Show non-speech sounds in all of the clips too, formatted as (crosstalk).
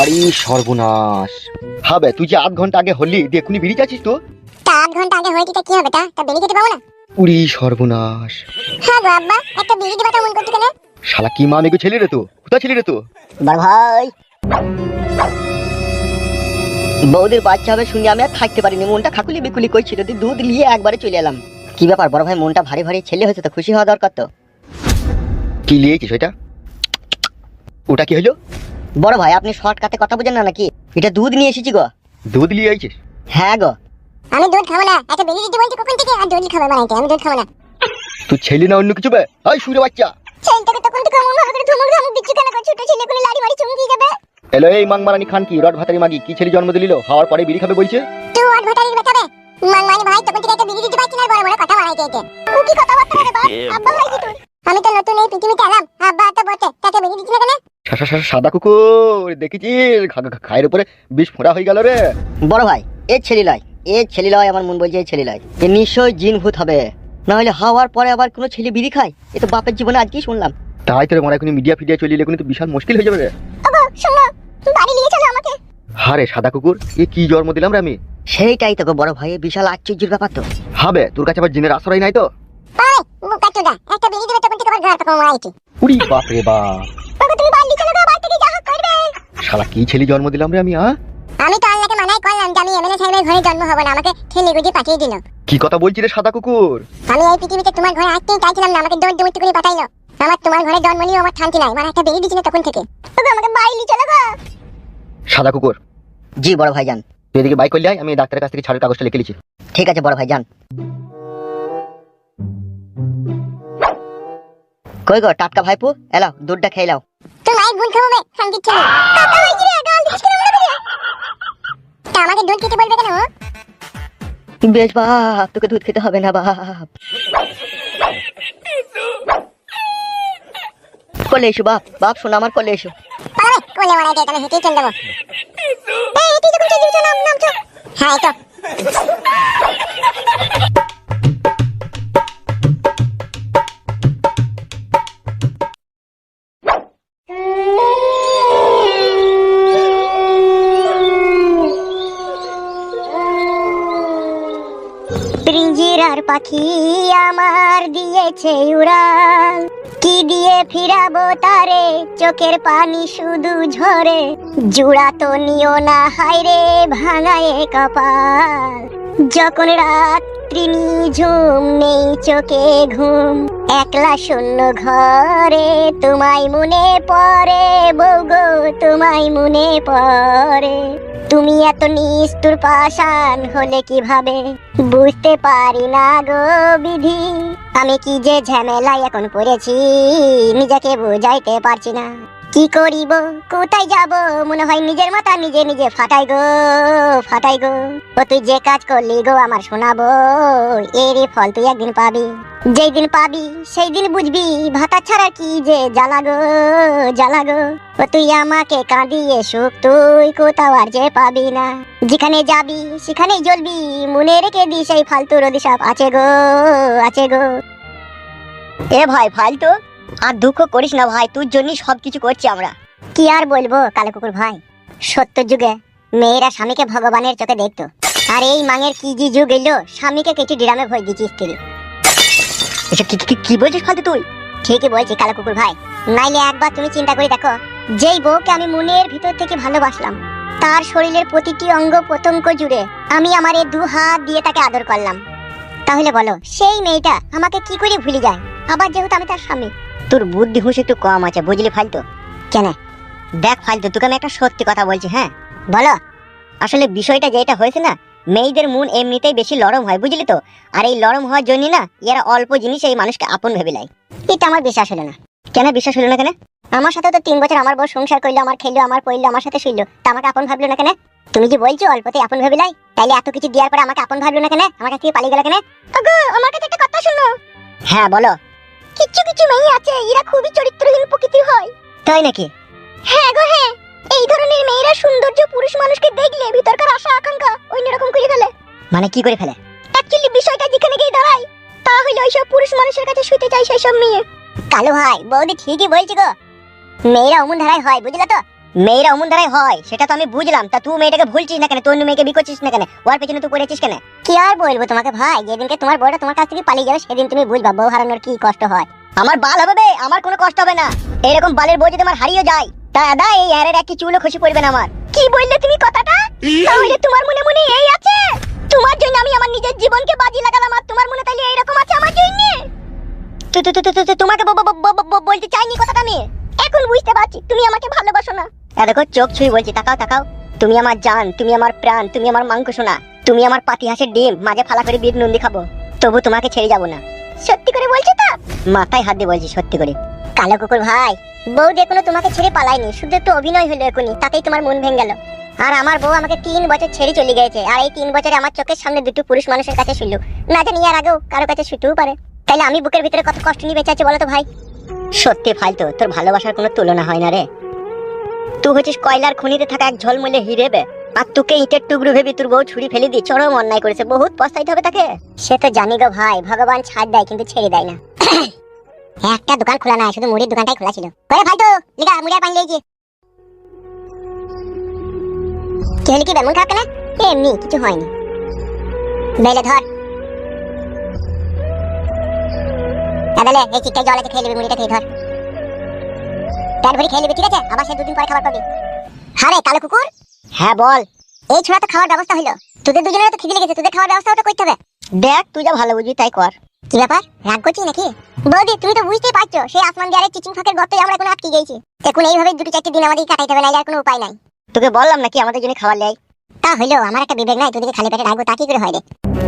আরে সর্বনাশ। হবে তুই যে আধ ঘণ্টা আগে হলি দেখুনি বেরিয়ে যাচ্ছিস তো? তা আধ ঘণ্টা আগে হয়েছে তা কি হবে? তা তা বেরিয়ে যেতে পাবো না? উড়ি সর্বনাশ। হ্যাঁ গো আব্বা একটা বিড়ি দিবা তো মন করতে কেন? শালা কি মা মেঘু ছেলে রে তো? কোথা ছেলে রে তো? বড় ভাই। বৌদির বাচ্চা হবে শুনে আমি আর থাকতে পারিনি মনটা খাকুলি বিকুলি করছিল তুই দুধ নিয়ে একবারে চলে এলাম। কি ব্যাপার বড় ভাই মনটা ভারী ভারী ছেলে হয়েছে তো খুশি হওয়া দরকার তো? কি লিয়েছিস ওইটা? ওটা কি হলো? বড় ভাই আপনি শর্টকাটে কথা বুঝেন না নাকি? এটা দুধ নিয়ে এসেছি গো। দুধ লিয়ে আইছিস? হ্যাঁ গো। আমি দুধ খাব না একটা বিড়ি দিতে বলছি কখন থেকে? আর দুধ খাবে বানাইতে আমি দুধ খাব না। তুই ছেলে না অন্য কিছু বে? এই সুরে বাচ্চা। ছেলেটাকে তখন থেকে আমার হাতে ধমক ধমক দিচ্ছি কেন? ছোট ছেলে কোনো লাড়ি মারি চুমকি যাবে? এলো এই মাং মারানি খান কি? রড ভাতারি মাগি কি ছেলে জন্ম দিলিল? হওয়ার পরে বিড়ি খাবে বলছে? তুই আর ভাতারির বাঁচাবে মান মানে ভাই তখন থেকে একটা বিড়ি দিতে পারছি না বড় বড় কথা বানাইতে এতে ও কি কথা বার্তা রে বাপ? আব্বা ভাই কি তুই আমি তো নতুন এই পৃথিবীতে এলাম। আব্বা তো বটে তাকে বিড়ি দিচ্ছি না কেন সাদা কুকুর দেখেছিস? খায়ের উপরে বিষ ফোঁড়া হয়ে গেল রে। বড় ভাই এ ছেলে লয় এ ছেলে লয় আমার মন বলছে এই ছেলে লয়। এ নিশ্চয় জিন ভূত হবে। না হলে হাওয়ার পরে আবার কোনো ছেলে বিড়ি খায়? এ তো বাপের জীবনে আজকেই শুনলাম। তাই তোর মনে এখন মিডিয়া ফিডিয়া চলে এলে কিন্তু বিশাল মুশকিল হয়ে যাবে রে। বাড়ি নিয়ে চলো আমাকে। হারে সাদা কুকুর এ কি জন্ম দিলাম রে আমি? সেইটাই তো বড় ভাই এ বিশাল আশ্চর্যের ব্যাপার তো। হবে তোর কাছে আবার জিনের আশ্রয় নাই তো? একটা বিড়ি দিবে তখন থেকে আবার ঘর পাকা মারাইছি উড়ি বাপ। রে বাপ তুমি বাড়ি চলো গো বাড়ি থেকে যা হোক করবে শালা কি ছেলে জন্ম দিলাম রে আমি হ্যাঁ আমি তো আল্লাহকে মানাই করলাম যে আমি এমএলএ সাহেবের ঘরে জন্ম হব না আমাকে ঠেলে গুজে পাঠিয়ে দিল। কি কথা বলছি রে সাদা কুকুর? আমি এই পৃথিবীতে তোমার ঘরে আসতেই চাইছিলাম না আমাকে দৌড় দৌড় করে পাঠাইলো। আমার তোমার ঘরে জন্ম নিয়েও আমার শান্তি নাই মানে একটা বেরিয়ে দিচ্ছিল তখন থেকে। ওগো আমাকে বাড়ি নিয়ে চলো গো। সাদা কুকুর। জি বড় ভাই যান তুই এদিকে বাইক করলে আয়, আমি ডাক্তারের কাছ থেকে ছাড়ের কাগজটা লিখে লিছি ঠিক আছে বড় ভাই যান কই গো টাটকা ভাইপু? এলাও দুধটা খেয়ে লাও। তোর গুণ খাব শান্তি ছিল কাকা হয়েছি রে গাল দিস কেন? মনে তা আমাকে দুধ খেতে বলবে কেন বেশ বাপ তোকে দুধ খেতে হবে না বাপ কলে এসো বাপ বাপ শোনো আমার কলে এসো। কোলে মারাই দিয়ে তাহলে হেঁটেই চলে দেবো এই হেঁটেই যখন চলে যাচ্ছ নাম নামছো হ্যাঁ তো। পিঞ্জিরার পাখি আমার দিয়েছে উড়াল। কি দিয়ে ফিরাবো তারে? চোখের পানি শুধু ঝরে। জুড়া তো নিও না হাইরে ভাঙায়ে কপাল। যখন রাত্রি নিঝুম, নেই চোখে ঘুম। একলা শূন্য ঘরে তোমায় মনে পড়ে বৌগো তোমায় মনে পড়ে। তুমি এত নিষ্ঠুর পাষাণ হলে কীভাবে? বুঝতে পারি না গো বিধি। আমি কি যে ঝামেলায় এখন পড়েছি, নিজেকে বুঝাইতে পারছি না। কি করিব? কোথায় যাব? মনে হয় নিজের মাথা নিজে নিজে ফাটাই গো ফাটাই গো। ও, তুই যে কাজ করলি গো আমার শোনাবো এরই ফল তুই একদিন পাবি। যেই দিন পাবি, সেই দিন বুঝবি, ভাতা ছাড়া কি যে জ্বালা গো জ্বালা গো। ও, তুই আমাকে কাঁদিয়ে সুখ তুই কোথাও আর যে পাবি না। যেখানে যাবি, সেখানেই জ্বলবি, মনে রেখে দিস এই ফালতু অভিশাপ আছে গো আছে গো। এ ভাই, ফালতু। আর দুঃখ করিস না ভাই, তোর জন্যই সব কিছু করছি আমরা। কি আর বলব কালো কুকুর ভাই? সত্য যুগে মেয়েরা স্বামীকে ভগবানের চোখে দেখতো। আর এই মাঙের কি যে যুগ এলো, স্বামীকে কিছু ডিরামে ভয় দিচ্ছি স্ত্রী কি বলছিস ফালতু তুই? ঠিকই বলছি কালো কুকুর ভাই। নাইলে একবার তুমি চিন্তা করে দেখো, যেই বউকে আমি মনের ভিতর থেকে ভালোবাসলাম, তার শরীরের প্রতিটি অঙ্গ প্রত্যঙ্গ জুড়ে আমি আমার এই দু হাত দিয়ে তাকে আদর করলাম। তাহলে বলো, সেই মেয়েটা আমাকে কি করে ভুলে যায়? আবার যেহেতু আমি তার স্বামী তোর বুদ্ধি হুঁশ একটু কম আছে বুঝলি ফালতু? কেন? দেখ ফালতু তোকে আমি একটা সত্যি কথা বলছি হ্যাঁ? বলো। আসলে বিষয়টা যেটা হয়েছে না মেয়েদের মন এমনিতেই বেশি লরম হয় বুঝলি তো? আর এই লরম হওয়ার জন্য না এরা অল্প জিনিস এই মানুষকে আপন ভেবে লাই এটা আমার বিশ্বাস হলো না। কেন বিশ্বাস হলো না কেন? আমার সাথে তো তিন বছর আমার বউ সংসার করল আমার খেললো আমার পড়ল আমার সাথে শুইলো তা আমাকে আপন ভাবলো না কেন? তুমি যে বলছো অল্পতে আপন ভেবে লাই তাইলে এত কিছু দেওয়ার পরে আমাকে আপন ভাবলো না কেন? আমার কাছ থেকে পালিয়ে গেল কেন? আমার কাছে একটা কথা শুনো। হ্যাঁ বলো। কিছু কিছু মেয়ে আছে। এরা খুবই চরিত্রহীন প্রকৃতির হয়। তাই নাকি? হ্যাঁ গো হ্যাঁ। এই ধরনের মেয়েরা সৌন্দর্য পুরুষ মানুষকে দেখলে ভিতরকার আশা আকাঙ্ক্ষা অন্যরকম করে ফেলে। মানে কি করে ফেলে? অ্যাকচুয়ালি বিষয়টা যেখানে গিয়ে দাঁড়ায় তা হলে ওইসব পুরুষ মানুষের কাছে শুতে চাই সেই সব মেয়ে। কালো ভাই বৌদি ঠিকই বলছি গো। মেয়েরা অমন ধারায় হয় বুঝলে তো? মেয়েরা অমন দ্বারাই হয় সেটা তো আমি বুঝলাম। তা তুই মেয়েটাকে ভুলছিস না কেন? তোর মেয়েকে বিকোছিস না কেন? ওর পেছনে তুই পড়েছিস কেন? কি আর বলব তোমাকে ভাই? যেদিনকে তোমার বউটা তোমার কাছ থেকে পালিয়ে যাবে সেদিন তুমি বুঝবা বউ হারানোর কি কষ্ট হয়। আমার বাল হবে বে আমার কোনো কষ্ট হবে না। এরকম বালের বউ যদি আমার হারিয়ে যায় তা দাদা এই হ্যারের একটি চুলও খুশি পড়বে না আমার। কি বললে তুমি কথাটা? তাহলে তোমার মনে মনে এই আছে? তোমার জন্য আমি আমার নিজের জীবনকে বাজি লাগালাম আর তোমার মনে তাহলে এইরকম আছে আমার জন্য? তোমাকে ব- ব- ব- ব- বলতে চাইনি কথাটা আমি। এখন বুঝতে পারছি তুমি আমাকে ভালোবাসো না। দেখো, চোখ ছুঁই বলছি, তাকাও তাকাও। তুমি আমার জান, তুমি আমার প্রাণ, তুমি আমার মাংস সোনা তুমি আমার পাতি হাঁসের ডিম, মাঝে ফালা করে বিট নন্দি খাব। তবু তোমাকে ছেড়ে যাব না। সত্যি করে বলছো তো? মাথায় হাত দিয়ে বলছি, সত্যি করে। কালো কুকুর ভাই, বউ দেখুন তোমাকে ছেড়ে পালায়নি, শুধু একটু অভিনয় হলো এখনই, তাতেই তোমার মন ভেঙে গেল। আর আমার বউ আমাকে তিন বছর ছেড়ে চলে গেছে আর এই তিন বছরে আমার চোখের সামনে দুটো পুরুষ মানুষের কাছে শুনলো না জানি আর আগেও কারও কাছে শুতেও পারে। তাইলে আমি বুকের ভিতরে কত কষ্ট নিয়ে বেঁচে আছি বলো তো ভাই? সত্যি ফালতু, তোর ভালোবাসার কোনো তুলনা হয় না রে। তুই হচ্ছিস কয়লার খনিতে থাকা এক ঝলমলে হিরে বে আর তোকে ইটের টুকরো ভেবে তোর বউ ছুরি ফেলে দিয়ে চরম অন্যায় করেছে বহুত পস্তাইতে হবে তাকে সে তো জানি গো ভাই ভগবান ছাড় দেয় কিন্তু ছেড়ে দেয় না একটা দোকান খোলা না শুধু মুড়ির দোকানটাই খোলা ছিল ওরে ভাই তো লিগা মুড়ি পানি লিয়েছি কি হলি কি বেমন খারাপ কেন এমনি কিছু হয়নি বেলে ধর দাদালে এই চিকটা জল আছে খেয়ে নেবে মুড়িটা খেয়ে ধর ভরে খেয়ে নেবে ঠিক আছে? আবার সে দুদিন পরে খাবার পাবি। হ্যাঁ রে কালো কুকুর? হ্যাঁ বল। এই ছোড়া তো খাওয়ার ব্যবস্থা হলো তোদের দুজনের তো খিদে লেগেছে তোদের খাওয়ার করতে হবে। দেখ তুই যা ভালো বুঝবি তাই কর। কি ব্যাপার রাগ করছিস নাকি? বৌদি তুমি তো বুঝতেই পারছ সেই আসমান দিয়ে চিচিং ফাঁকের গর্তে আমরা এখন আটকে গেছি এখন এইভাবে দুটো চারটে দিন আমাদের কাটাইতে হবে না আর কোনো উপায় নাই। তোকে বললাম নাকি আমাদের জন্য খাবার লেই তা হইল আমার একটা বিবেক নাই তোদেরকে খালি পেটে রাখব তা কি করে হয় রে?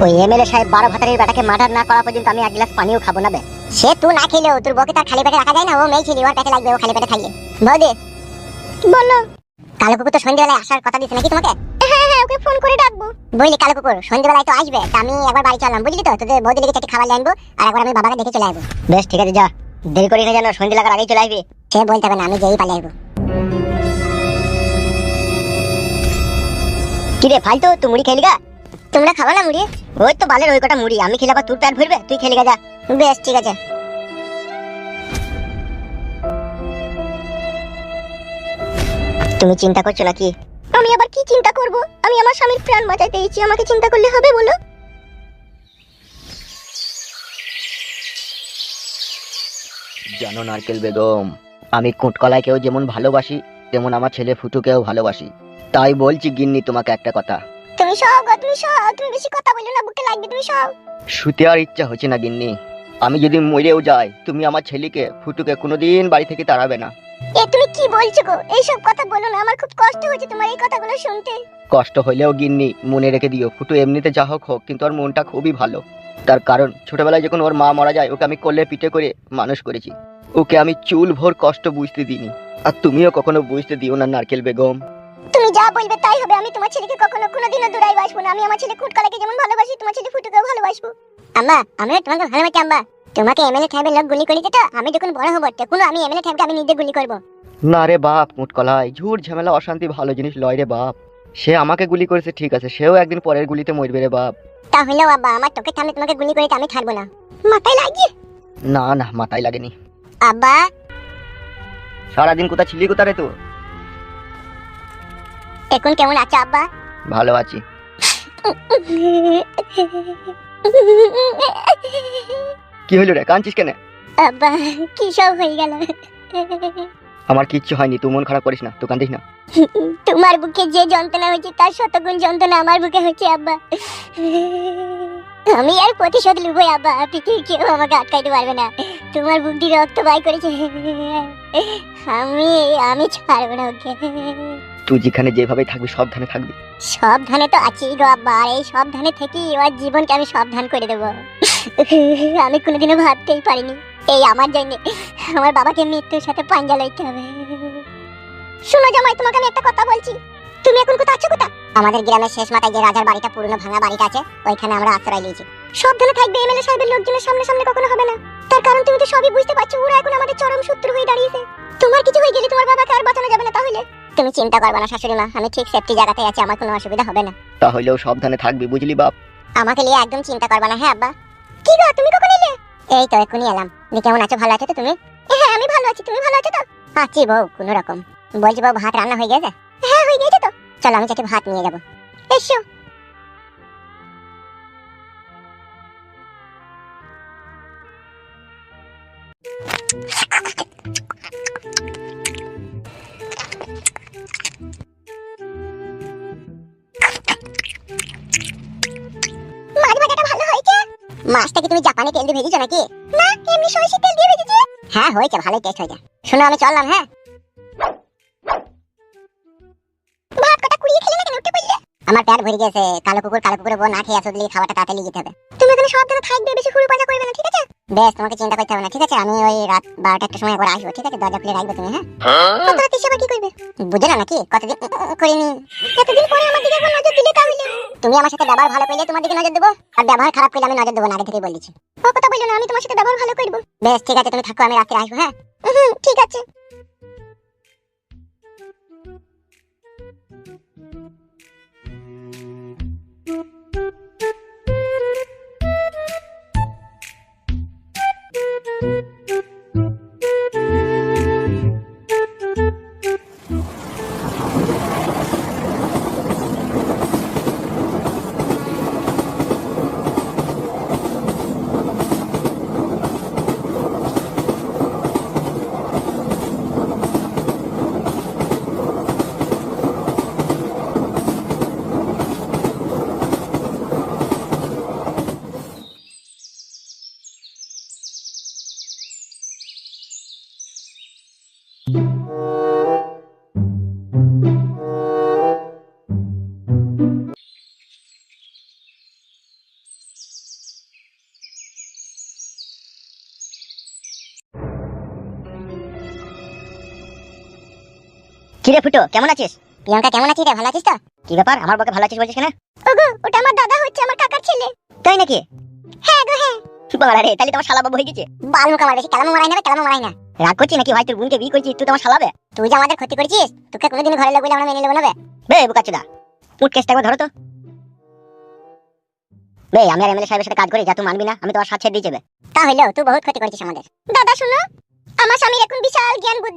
ওই এমএলএ সাহেব বারো ভাতারের বেটাকে মার্ডার না করা পর্যন্ত আমি এক গ্লাস পানিও খাব না বে। সে তুই না খেলেও তোর বকে তার খালি পেটে রাখা যায় না? ও মেয়ে ছেলে ওর পেটে লাগবে ও খালি পেটে খাইয়ে। বৌদি। বলো। কালো কুকুর তো সন্ধ্যেবেলায় আসার কথা দিছে নাকি তোমাকে? হ্যাঁ হ্যাঁ ওকে ফোন করে ডাকবো। বুঝলি কালো কুকুর সন্ধ্যেবেলায় তো আসবে। তা আমি একবার বাড়ি চললাম বুঝলি তো? তোদের বৌদি লেগে চারটি খাবার আনব আর একবার আমি বাবাকে দেখে চলে আসব। বেশ ঠিক আছে যা। দেরি করি না যেন সন্ধ্যে লাগার আগেই চলে আসবি। সে বলতে হবে না আমি যেই পালিয়ে আসব। কি রে ফালতু তুই মুড়ি খেলি গা? তোমরা খাবা না মুড়ি? ওই তো বালের ওই কটা মুড়ি আমি খেলে আবার তোর পেট ভরবে তুই খেলি গা যা। বেশ ঠিক আছে। তুমি চিন্তা করছ নাকি? আমি আবার কি চিন্তা করব? আমি আমার স্বামীর প্রাণ বাঁচাইতে এসেছি আমাকে চিন্তা করলে হবে বলো? জানো নারকেল বেগম আমি কোটকলাইকেও যেমন ভালোবাসি তেমন আমার ছেলে ফুটুকেও ভালোবাসি। তাই বলছি গিন্নি তোমাকে একটা কথা। তুমি সব তুমি সব তুমি বেশি কথা বলো না বুকে লাগবে তুমি সব শুতে আর ইচ্ছা হচ্ছে না গিন্নি। আমি যদি মরেও যাই তুমি আমার ছেলেকে ফুটুকে কোনোদিন বাড়ি থেকে তাড়াবে না। এ তুমি কি বলছো গো? এইসব কথা বলো না আমার খুব কষ্ট হচ্ছে তোমার এই কথাগুলো শুনতে। কষ্ট হইলেও গিন্নি মনে রেখে দিও ফুটু এমনিতে যা হোক হোক কিন্তু ওর মনটা খুবই ভালো। তার কারণ ছোটবেলায় যখন ওর মা মারা যায় ওকে আমি কোলে পিঠে করে মানুষ করেছি। ওকে আমি চুল ভোর কষ্ট বুঝতে দিইনি। আর তুমিও কখনো বুঝতে দিও না নারকেল বেগম। তুমি যা বলবে তাই হবে আমি তোমার ছেলেকে কখনো কোনোদিনও দূরাই বাসবো না। আমি আমার ছেলে কুটকলাকে যেমন ভালোবাসি তোমার ছেলে ফুটুকেও ভালোবাসবো। আম্মা আমিও তোমাকে ভালোবাসি আম্মা। তোমাকে এমএলএ সাহেবের লোক গুলি করেছে তো আমি যখন বড় হব তখন আমি এমএলএ সাহেবকে আমি নিজে গুলি করব। না রে বাপ মুটকলাই ঝুট ঝামেলা অশান্তি ভালো জিনিস লয় রে বাপ। সে আমাকে গুলি করেছে ঠিক আছে সেও একদিন পরের গুলিতে মরবে রে বাপ। তাহলেও বাবা আমার চোখের সামনে তোমাকে গুলি করে আমি ছাড়বো না। মাথায় লাগিয়ে। না না মাথায় লাগেনি। আব্বা। সারাদিন কোথা ছিলি কোথা রে তো এখন কেমন আছো আব্বা? ভালো আছি। (laughs) কি হইল রে? কাঁদছিস কেন? আব্বা কি সব হয়ে গেল? আমার কিচ্ছু হয়নি তুই মন খারাপ করিস না তুই কান্দিস না। তোমার বুকে যে যন্ত্রণা হয়েছে তার শতগুণ যন্ত্রণা আমার বুকে হচ্ছে আব্বা। আমি আর প্রতিশোধ লুবো আব্বা। পৃথিবীর কেউ আমাকে আটকাইতে পারবে না। তোমার বুক দিয়ে রক্ত বাই করেছে। আমি আমি ছাড়বো না ওকে। তুই যেখানে যেভাবে থাকবি, সাবধানে থাকবি। সাবধানে তো আছি গো আব্বা এই সাবধানে থেকে এবার জীবনকে আমি সাবধান করে দেবো। (laughs) আমি কোনোদিনও ভাবতেই পারিনি। এই আমার জন্য, আমার বাবাকে মৃত্যুর সাথে পাঞ্জা লইতে হবে। শোনো জামাই, তোমাকে আমি একটা কথা বলছি। তুমি এখন কোথায় আছো কোথা আমাদের গ্রামের শেষ মাথায় যে রাজার বাড়িটা, পুরনো ভাঙা বাড়িটা আছে, ওইখানে আমরা আশ্রয় নিয়েছি। সাবধানে থাকবে, এমএলএ সাহেবের লোকজনের সামনে সামনে কখনো হবে না। তার কারণ তুমি তো সবই বুঝতে পারছ, ওরা এখন আমাদের চরম শত্রু হয়ে দাঁড়িয়েছে। তোমার কিছু হয়ে গেলে তোমার বাবাকে আর বাঁচানো যাবে না তাহলে? তুমি চিন্তা করবে না শাশুড়ি মা। আমি ঠিক সেফটি জায়গাতে আছি আমার কোনো অসুবিধা হবে না। তাহলেও সাবধানে থাকবি বুঝলি বাপ? আমাকে নিয়ে একদম চিন্তা করবে না হ্যাঁ আব্বা? কি গো তুমি কখন এলে? এই তো এখনই এলাম। তুমি কেমন আছো? ভালো আছো তো তুমি? হ্যাঁ আমি ভালো আছি। তুমি ভালো আছো তো? আছি বউ কোনো রকম। বলছি বউ ভাত রান্না হয়ে গেছে? হ্যাঁ হয়ে গেছে তো। চলো আমি চারটে ভাত নিয়ে যাব। এসো। মাছটা কি তুমি জাপানি তেল দিয়ে ভেজেছো নাকি? না এমনি সরষের তেল দিয়ে ভেজেছি? হ্যাঁ হয়েছে ভালোই টেস্ট হয়েছে। শোনো আমি চললাম হ্যাঁ? ভাত কটা কুড়িয়ে খেলে না কেন উঠে পড়লে আমার পেট ভরে গেছে কালো কুকুর কালো কুকুরের বউ না খেয়ে আসো দিলে খাবারটা তাড়াতাড়ি যেতে হবে। তুমি এখানে সাবধানে থাকবে বেশি হুড়ু পাজা করবে না ঠিক আছে? বেশ তোমাকে চিন্তা করতে হবে না ঠিক আছে? আমি ওই রাত বারোটা একটা সময় করে আসব ঠিক আছে? দরজা খুলে রাখবে তুমি হ্যাঁ? কত রাত এসে আবার কি করবে? বুঝে না নাকি? কতদিন, করিনি। এতদিন পরে আমার দিকে নজর দিলে তাহলে। তুমি আমার সাথে ব্যবহার ভালো করলে তোমার দিকে নজর দেবো। আর ব্যবহার খারাপ করলে আমি নজর দেবো না, আগে থেকেই বলেছি। ও কথা বলল না, আমি তোমার সাথে ব্যবহার ভালো করব। বেশ, ঠিক আছে, তুমি থাকো, আমি রাত্রে আসব হ্যাঁ? হুম, ঠিক আছে। কিরে ফুটো কেমন আছিস? প্রিয়াঙ্কা কেমন আছিস রে? ভালো আছিস তো? কি ব্যাপার? আমার বকে ভালো আছিস বলছিস কেন? ওগো ওটা আমার দাদা হচ্ছে আমার কাকার ছেলে। তাই নাকি? হ্যাঁ গো হ্যাঁ। বাবা রে তাহলে তোমার শালা বাবু হয়ে গেছে। বাল মুখ আমার বেশি কালামো মারাই না কালামো মারাই না। রাগ করছিস নাকি? ভাই তোর বোনকে বিয়ে করছিস তুই তোমার শালাবে তুই যে আমাদের ক্ষতি করেছিস তোকে কোনোদিন ঘরে লাগবে আমরা মেনে নেব না বে? বে বুকাচুদা উঠ কেসটা একবার ধরো তো। বে আমি আর এমএলএ সাহেবের সাথে কাজ করি যা তুই মানবি না আমি তোমার সাথে দিয়ে যাবে তা হইলেও তুই বহুত ক্ষতি করেছিস আমাদের। দাদা শুনো আমার স্বামীর এখন বিশাল জ্ঞান বুদ্ধি।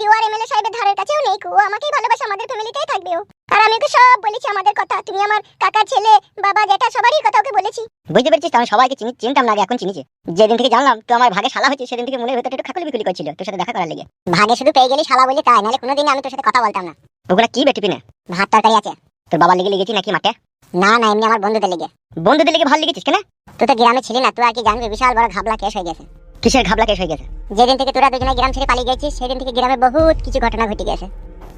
কাছেও নেই কো ও আমাকেই ভালোবাসে আমাদের ফ্যামিলিতেই থাকবে ও। আর আমি ওকে সব বলেছি আমাদের কথা। তুমি আমার কাকা ছেলে বাবা জেঠা সবারই কথা ওকে বলেছি। বুঝতে পেরেছিস তো আমি সবাইকে চিনি চিনতাম না আগে এখন চিনিছি যেদিন থেকে জানলাম তুই আমার ভাগে শালা হয়েছে সেদিন থেকে মনের ভেতরে একটু খাকুলি বিকুলি করছিল তোর সাথে দেখা করার লেগে। ভাগে শুধু পেয়ে গেলি শালা বলে তাই নাহলে কোনোদিন আমি তোর সাথে কথা বলতাম না। ওগুলা কি বেটি পিনে? ভাত তরকারি আছে। তোর বাবার লেগে লেগেছি নাকি মাঠে? না না এমনি আমার বন্ধুদের লেগে। বন্ধুদের লেগে ভালো লেগেছিস কেন? তুই তো গ্রামে ছিলি না তুই আর কি জানবি বিশাল বড় ঘাবলা কেস হয়ে গেছে। কিসের ঘাবলা কেস হয়ে গেছে? যেদিন থেকে তোরা দুজনে গ্রাম ছেড়ে পালিয়ে গেছিস সেদিন থেকে গ্রামে বহুত কিছু ঘটনা ঘটে গেছে।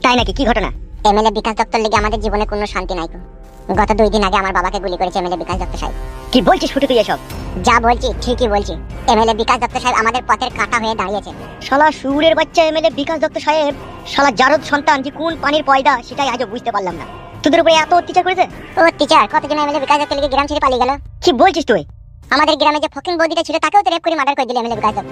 তাই নাকি? কি ঘটনা? এমএলএ বিকাশ দত্তর লেগে আমাদের জীবনে কোনো শান্তি নাই গত দুই দিন আগে আমার বাবাকে গুলি করেছে এমএলএ বিকাশ দত্ত সাহেব। কি বলছিস ফুটে তুই এসব? যা বলছি ঠিকই বলছি। এমএলএ বিকাশ দত্ত সাহেব আমাদের পথের কাটা হয়ে দাঁড়িয়েছে। শালা সুরের বাচ্চা এমএলএ বিকাশ দত্ত সাহেব শালা জারদ সন্তান যে কোন পানির পয়দা সেটাই আজও বুঝতে পারলাম না। তোদের উপরে এত অত্যাচার করেছে? ও টিচার কতজন এমএলএ বিকাশ দত্ত লেগে গ্রাম ছেড়ে পালিয়ে গেল? কি বলছিস তুই? আমাদের গ্রামে যে ফকিং বৌদিটা ছিল তাকেও তো রেপ করে মার্ডার করে দিল এমএলএ বিকাশ দত্ত